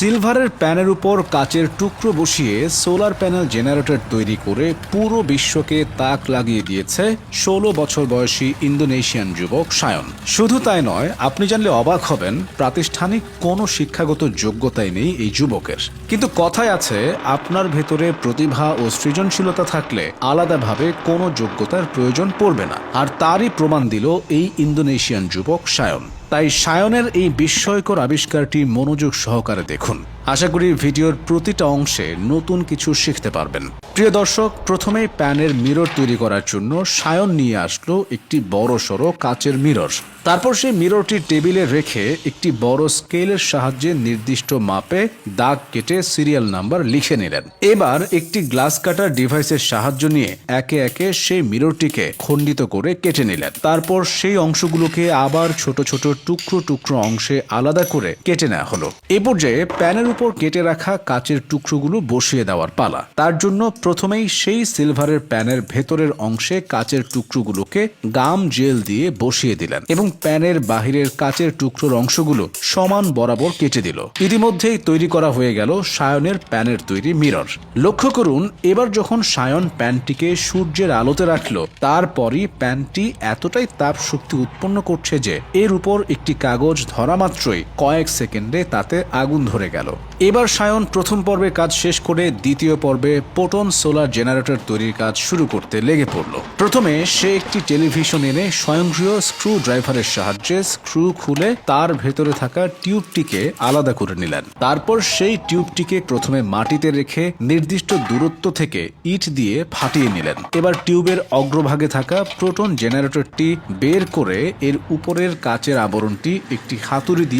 সিলভারের প্যানের উপর কাচের টুকরো বসিয়ে সোলার প্যানেল জেনারেটর তৈরি করে পুরো বিশ্বকে তাক লাগিয়ে দিয়েছে ষোলো বছর বয়সী ইন্দোনেশিয়ান যুবক সায়ন। শুধু তাই নয়, আপনি জানলে অবাক হবেন, প্রাতিষ্ঠানিক কোনো শিক্ষাগত যোগ্যতাই নেই এই যুবকের। কিন্তু কথায় আছে, আপনার ভেতরে প্রতিভা ও সৃজনশীলতা থাকলে আলাদাভাবে কোনো যোগ্যতার প্রয়োজন পড়বে না। আর তারই প্রমাণ দিল এই ইন্দোনেশিয়ান যুবক সায়ন। তাই সায়নের এই বিস্ময়কর আবিষ্কারটি মনোযোগ সহকারে দেখুন। আশা করি ভিডিওর প্রতিটা অংশে নতুন কিছু শিখতে পারবেন। প্রিয় দর্শক, প্রথমেই প্যানের মিরর তৈরি করার জন্য সায়ন নিয়ে আসলো একটি বড় সড়ো কাচের মিরর। তারপর সেই মিররটি টেবিলে রেখে একটি বড় স্কেলের সাহায্যে নির্দিষ্ট মাপে দাগ কেটে সিরিয়াল নাম্বার লিখে নিলেন। এবার একটি গ্লাস কাটার ডিভাইসের সাহায্য নিয়ে একে একে সেই মিররটিকে খণ্ডিত করে কেটে নিলেন। তারপর সেই অংশগুলোকে আবার ছোট ছোট টুকরো টুকরো অংশে আলাদা করে কেটে নেওয়া হলো। এ পর্যায়ে প্যানের উপর কেটে রাখা কাচের টুকরোগুলো বসিয়ে দেওয়ার পালা। তার জন্য প্রথমেই সেই সিলভারের প্যানের ভেতরের অংশে কাচের টুকরোগুলোকে গাম জেল দিয়ে বসিয়ে দিলেন এবং প্যানের বাহিরের কাচের টুকরোর অংশগুলো সমান বরাবর কেটে দিল। ইতিমধ্যেই তৈরি করা হয়ে গেল সায়নের প্যানের তৈরি মিরর। লক্ষ্য করুন, এবার যখন সায়ন প্যানটিকে সূর্যের আলোতে রাখল, তারপরই প্যানটি এতটাই তাপ শক্তি উৎপন্ন করছে যে এর উপর একটি কাগজ ধরা মাত্রই কয়েক সেকেন্ডে তাতে আগুন ধরে গেল। এবার সায়ন প্রথম পর্বের কাজ শেষ করে দ্বিতীয় পর্বে পোটন সোলার জেনারেটর তৈরির কাজ শুরু করতে লেগে পড়ল। প্রথমে সে একটি টেলিভিশন এনে স্বয়ংক্রিয় স্ক্রু ড্রাইভারের সাহায্যে স্ক্রু খুলে তার ভেতরে থাকা টিউবটিকে আলাদা করে নিলেন। তারপর সেই টিউবটিকে প্রথমে মাটিতে রেখে নির্দিষ্ট দূরত্ব থেকে ইট দিয়ে ফাটিয়ে নিলেন। এবার টিউবের অগ্রভাগে থাকা প্রোটন জেনারেটরটি বের করে এর উপরের কাচের আবরণটি একটি হাতুড়ি দিয়ে